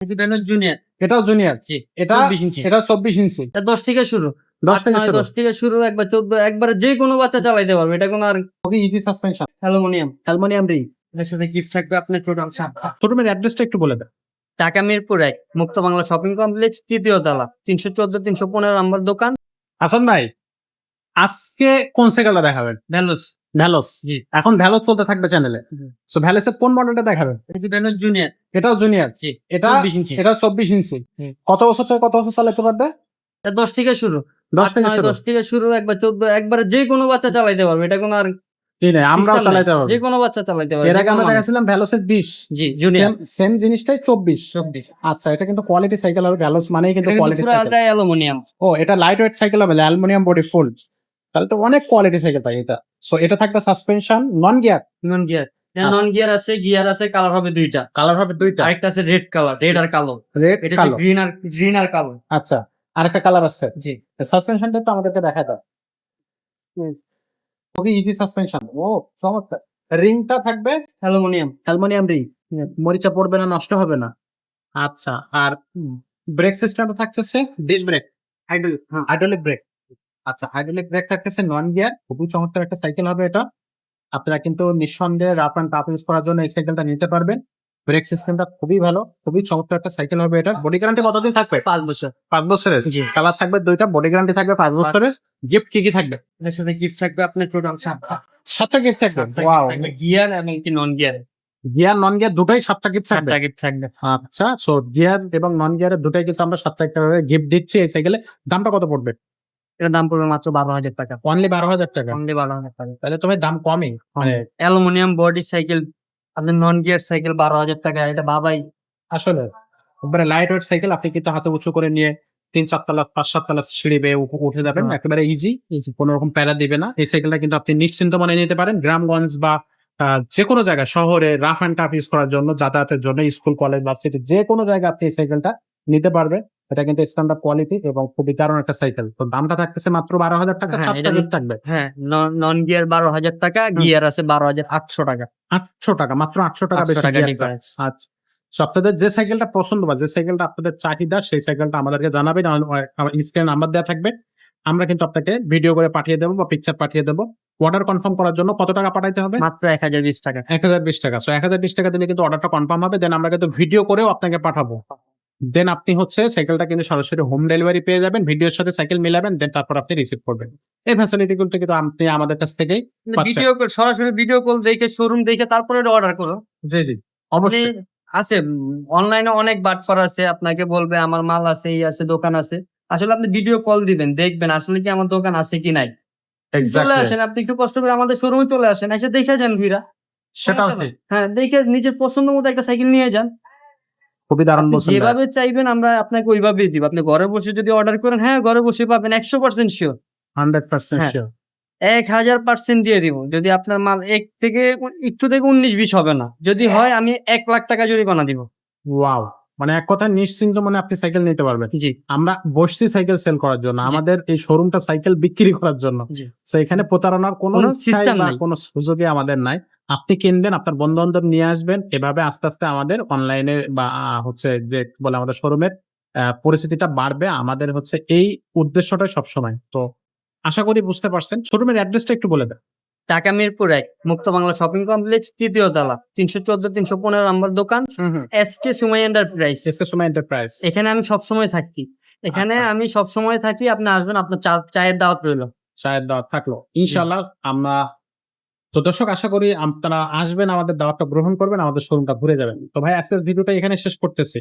Junior এটাও junior জি এটা 24 ইঞ্চি। এটা ইঞ্চি। এটা দশ থেকে শুরু। থেকে শুরু। দশ থেকে শুরু একবার চোদ্দ একবার যে কোনো বাচ্চা চালাইতে পারবে এটা কোনো আর খুবই easy suspension aluminium. Aluminium ring. এর সাথে গিফট থাকবে আপনার টোটাল সাতটা শোরুমের অ্যাড্রেসটা একটু বলে দেন। ঢাকা মিরপুর এক মুক্ত বাংলা শপিং কমপ্লেক্স তৃতীয় তলা তিনশো চোদ্দ তিনশো পনেরো নম্বর দোকান। হাসান ভাই আজকে কোন সাইকেলটা দেখাবেন? ভ্যালুস। ভ্যালোস। এখন ভ্যালোস চলতে থাকবে চ্যানেলে। সো ভ্যালোসের কোন মডেলটা দেখাবেন? ভ্যালুস জুনিয়র এটাও জুনিয়র জি এটা ইঞ্চি এটা চব্বিশ ইঞ্চি কত বছর থেকে কত বছর চালাতে পারবে? দশ থেকে শুরু। দশ থেকে দশ থেকে শুরু একবার চোদ্দ একবার যে কোনো বাচ্চা চালাইতে পারবে। এটা কোনো আর আমরাও system পারব। যে কোনো বাচ্চা চালাইতে পারবে এর আগে আমরা মানুষ। দেখাছিলাম ভ্যালোসের বিশ। জি জুনিয়র সেম জিনিসটাই চব্বিশ। চব্বিশ। আচ্ছা এটা কিন্তু কোয়ালিটি সাইকেল হবে। ভ্যালোস মানেই কিন্তু কোয়ালিটি সাইকেল অ্যালুমিনিয়াম। ও এটা লাইট ওয়েট সাইকেল হবে অ্যালুমিনিয়াম বডি ফুল তাহলে তো অনেক কোয়ালিটি সাইকেল পাই এটা। সো এটা থাকবে suspension non gear non gear. Non gear আছে গিয়ার আছে কালার হবে দুইটা। কালার হবে দুইটা? আরেকটা আছে রেড কালার রেড আর কালো। রেড এটা গ্রিন আর গ্রিন আর কালো। আচ্ছা আরেকটা কালার আছে। জি। সাসপেনশনটা তো আমাদেরকে দেখা দাও। খুবই ইজি সাসপেনশন ও চমৎকার। রিংটা থাকবে? অ্যালুমিনিয়াম। অ্যালুমিনিয়াম রিং মরিচা পড়বে না নষ্ট হবে না। আচ্ছা আর ব্রেক সিস্টেমটা থাকতেছে ডিস ব্রেক হাইড্রোলিক হ্যাঁ হাইড্রোলিক ব্রেক আচ্ছা হাইড্রোলিক ব্রেক থাকতেছে নন গিয়ার খুবই চমৎকার একটা সাইকেল হবে এটা। আপনারা কিন্তু নিঃসন্দেহে রাফ অ্যান্ড টাফ ইউজ করার জন্য এই সাইকেলটা নিতে পারবেন। ব্রেক সিস্টেমটা খুবই ভালো খুবই চমৎকার একটা সাইকেল হবে এটা। বডি গ্যারান্টি কতদিন থাকবে? পাঁচ বছর। পাঁচ বছরের? জি। কালার থাকবে দুইটা বডি গ্যারান্টি থাকবে পাঁচ বছরের। গিফট কি কি থাকবে? এর সাথে গিফট থাকবে আপনার টোটাল সাতটা। সাতটা গিফট থাকবে? ওয়াও গিয়ার এবং কি non gear gear non gear দুটোই সাতটা গিফট থাকবে? গিফট থাকবে। আচ্ছা সো গিয়ার এবং নন গিয়ারের দুটাই কিন্তু আমরা সাতটা একটা গিফট দিচ্ছি এই সাইকেলে দামটা কত পড়বে? এটার দাম পড়বে মাত্র বারো হাজার টাকা। অনলি বারো হাজার টাকা? অনলি বারো হাজার টাকা। তাহলে তো ভাই দাম কমই? মানে অ্যালুমিনিয়াম বডি সাইকেল আপনার নন গিয়ার সাইকেল বারো হাজার টাকা এটা বাবাই। আসলে একবারে লাইট ওয়েট সাইকেল আপনি কিন্তু হাতে উঁচু করে নিয়ে তিন চার চারতলা পাঁচ সাত সাততলা সিঁড়ি বেয়ে উঠে যাবেন হ্যাঁ। একেবারে ইজি কোনো রকম প্যারা দিবে না। এই সাইকেলটা কিন্তু আপনি নিশ্চিন্ত মনে নিতে পারেন। গ্রামগঞ্জ বা যে কোনো জায়গায় শহরে রাফ অ্যান্ড টাফ ইউজ করার জন্য যাতায়াতের জন্য স্কুল কলেজ বা সিটি যে কোনো জায়গায় আপনি এই সাইকেলটা নিতে পারবেন। এটা কিন্তু স্ট্যান্ডার্ড কোয়ালিটি এবং খুবই দারুণ একটা সাইকেল তো দামটা থাকতেছে মাত্র বারো হাজার টাকা হ্যাঁ, চারটা এটা- gift থাকবে। হ্যাঁ নন গিয়ার বারো হাজার টাকা গিয়ার আছে বারো হাজার আটশো টাকা। আটশো টাকা মাত্র আটশো টাকা আচ্ছা আপনাদের যে সাইকেলটা পছন্দ বা যে সাইকেলটা আপনাদের চাহিদা সেই সাইকেলটা আমাদেরকে জানাবেন স্ক্রিন নাম্বার দেওয়া থাকবে। আমরা কিন্তু আপনাকে ভিডিও করে পাঠিয়ে দেবো বা পিকচার পাঠিয়ে দেবো। অর্ডার কনফার্ম করার জন্য কত টাকা পাঠাইতে হবে? মাত্র এক হাজার বিশ টাকা। এক হাজার বিশ টাকা। সো এক হাজার বিশ টাকা দিলে কিন্তু অর্ডারটা কনফার্ম হবে দেন আমরা কিন্তু ভিডিও করেও আপনাকে পাঠাবো। দেন আপনি হচ্ছে সাইকেলটা কিন্তু সরাসরি হোম ডেলিভারি পেয়ে যাবেন ভিডিওর সাথে সাইকেল মিলাবেন দেন তারপর আপনি রিসিভ করবেন। এই ফ্যাসিলিটি গুলো কিন্তু আপনি আমাদের কাছ থেকেই পাচ্ছেন। ভিডিও কল সরাসরি ভিডিও কল দেখে শোরুম দেখে তারপরে অর্ডার করো। জি জি অবশ্যই। আছে অনলাইনে অনেক বাটফার আছে আপনাকে বলবে আমার মাল আছে এই আছে দোকান আছে। আসলে আপনি ভিডিও কল দিবেন দেখবেন আসলে কি আমার দোকান আছে কি নাই। চলে আসেন আপনি একটু কষ্ট করে আমাদের শোরুমে চলে আসেন এসে দেখে যান ভিড়া। নাই। হ্যাঁ দেখে নিজের পছন্দ মতো একটা সাইকেল নিয়ে যান। খুবই দারুণ বলছেন যেভাবে চাইবেন আমরা আপনাকে ওইভাবেই দিব। আপনি ঘরে বসে যদি অর্ডার করেন হ্যাঁ ঘরে বসে পাবেন একশো পার্সেন্ট শিওর হান্ড্রেড পার্সেন্ট হ্যাঁ। শিওর এক হাজার পার্সেন্ট দিয়ে দিব। যদি আপনার মাল এক থেকে একটু থেকে উনিশ বিশ হবে না। যদি হয় আমি এক লাখ টাকা জরিমানা দিব। ওয়াও মানে এক কথা নিশ্চিন্ত মানে আপনি সাইকেল নিতে পারবেন। জি। আমরা বসছি সাইকেল সেল করার জন্য। আমাদের এই শোরুমটা সাইকেল বিক্রি করার জন্য। এখানে প্রতারণার কোনো। কোনো সুযোগই আমাদের নাই। আপনি কিনবেন আপনার বন্ধু বান্ধব নিয়ে আসবেন এভাবে আস্তে আস্তে আমাদের অনলাইনে বা হচ্ছে যে বলে আমাদের শোরুমের পরিস্থিতিটা বাড়বে আমাদের হচ্ছে এই উদ্দেশ্যটাই সবসময়। তো আশা করি বুঝতে পারছেন। শোরুমের অ্যাড্রেসটা একটু বলে দেন। ঢাকা মিরপুর এক মুক্ত বাংলা শপিং কমপ্লেক্স তৃতীয় তলা তিনশো চোদ্দ তিনশো পনেরো নম্বর দোকান এস কে সুমাই এন্টারপ্রাইজ এসকে সময় এন্টারপ্রাইজ এখানে আমি সবসময় থাকি। এখানে আচ্ছা। আমি সবসময় থাকি আপনি আসবেন আপনার চায়ের দাওয়াত রইল। চায়ের দাওয়াত থাকল। ইনশাল্লাহ আমরা তো দর্শক, আশা করি আপনারা আসবেন, আমাদের দাওয়াতটা গ্রহণ করবেন, আমাদের শোরুমটা ঘুরে যাবেন। তো ভাই, আজকের ভিডিওটা এখানে শেষ করতেছি।